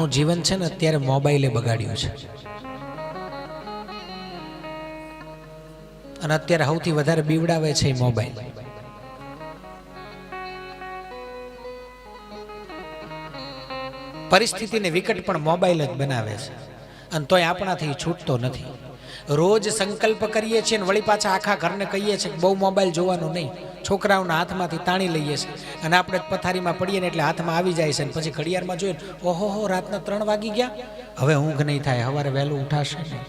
આપણું જીવન છે ને અત્યારે મોબાઈલે બગાડ્યું છે. અને અત્યારે સૌથી વધારે બીવડાવે છે એ મોબાઈલ. પરિસ્થિતિને વિકટ પણ મોબાઈલ જ બનાવે છે. અને તોય આપણાથી છૂટતો નથી. રોજ સંકલ્પ કરીએ છીએ ને વળી પાછા આખા ઘરને કહીએ છીએ બહુ મોબાઈલ જોવાનો નહીં. છોકરાઓના હાથમાંથી તાણી લઈએ છીએ. અને આપણે પથારીમાં પડીએ ને એટલે હાથમાં આવી જાય છે ને પછી ઘડિયાળમાં જોઈએ ને, ઓહો હો રાતના ત્રણ વાગી ગયા. હવે ઊંઘ નહીં થાય સવારે વહેલું ઉઠાશે નહીં.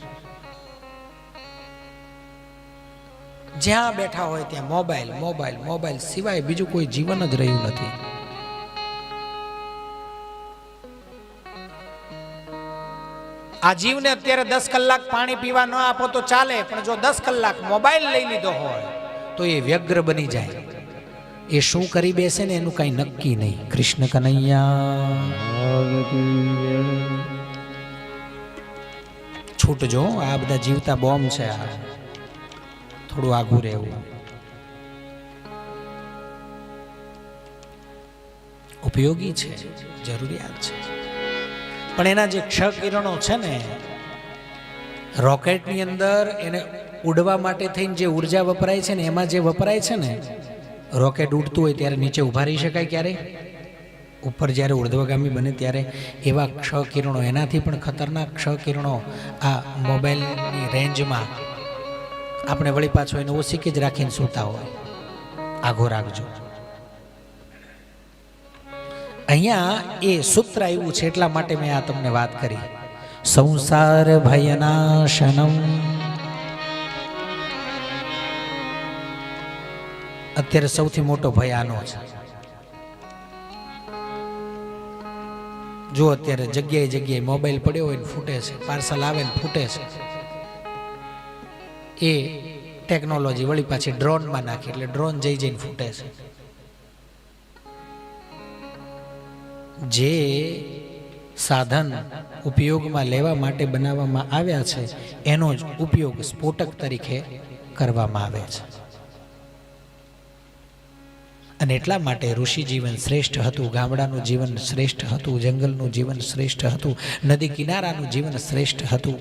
જ્યાં બેઠા હોય ત્યાં મોબાઈલ મોબાઈલ મોબાઈલ સિવાય બીજું કોઈ જીવન જ રહ્યું નથી. આ જીવને અત્યારે દસ કલાક પાણી પીવા ન આપો તો ચાલે, પણ જો દસ કલાક મોબાઈલ લઈ લીધો હોય, તો એ વ્યગ્ર બની જાય. એ શું કરી બેસે ને એનું કઈ નક્કી નહીં. કૃષ્ણ કનૈયા. છૂટજો આ બધા જીવતા બોમ્બ છે આ. થોડું આઘું રહેવું. ઉપયોગી છે, જરૂરિયાત છે. પણ એના જે ક્ષ કિરણો છે ને, રોકેટની અંદર એને ઉડવા માટે થઈને જે ઊર્જા વપરાય છે ને, એમાં જે વપરાય છે ને, રોકેટ ઉડતું હોય ત્યારે નીચે ઊભા રહી શકાય ક્યારે? ઉપર જ્યારે ઉર્ધ્વગામી બને ત્યારે એવા ક્ષ કિરણો, એનાથી પણ ખતરનાક ક્ષ કિરણો આ મોબાઈલની રેન્જમાં આપણે વળી પાછો એને ઓસીકી જ રાખીને સૂતા હોય. આઘો રાખજો. અહીંયા એ સૂત્ર આવ્યું છે એટલા માટે મેં આ તમને વાત કરી. સંસાર ભયનાશનમ. અત્યારે સૌથી મોટો ભય આનો છે. જો અત્યારે જગ્યાએ જગ્યાએ મોબાઈલ પડ્યો હોય ને ફૂટે છે, પાર્સલ આવે ને ફૂટે છે, એ ટેકનોલોજી વળી પાછી ડ્રોનમાં નાખી, એટલે ડ્રોન જઈ જઈને ફૂટે છે. જે સાધન ઉપયોગમાં લેવા માટે બનાવવામાં આવ્યા છે, એનો જ ઉપયોગ સ્ફોટક તરીકે કરવામાં આવે છે. અને એટલા માટે ઋષિ જીવન શ્રેષ્ઠ હતું, ગામડાનું જીવન શ્રેષ્ઠ હતું, જંગલનું જીવન શ્રેષ્ઠ હતું, નદી કિનારાનું જીવન શ્રેષ્ઠ હતું.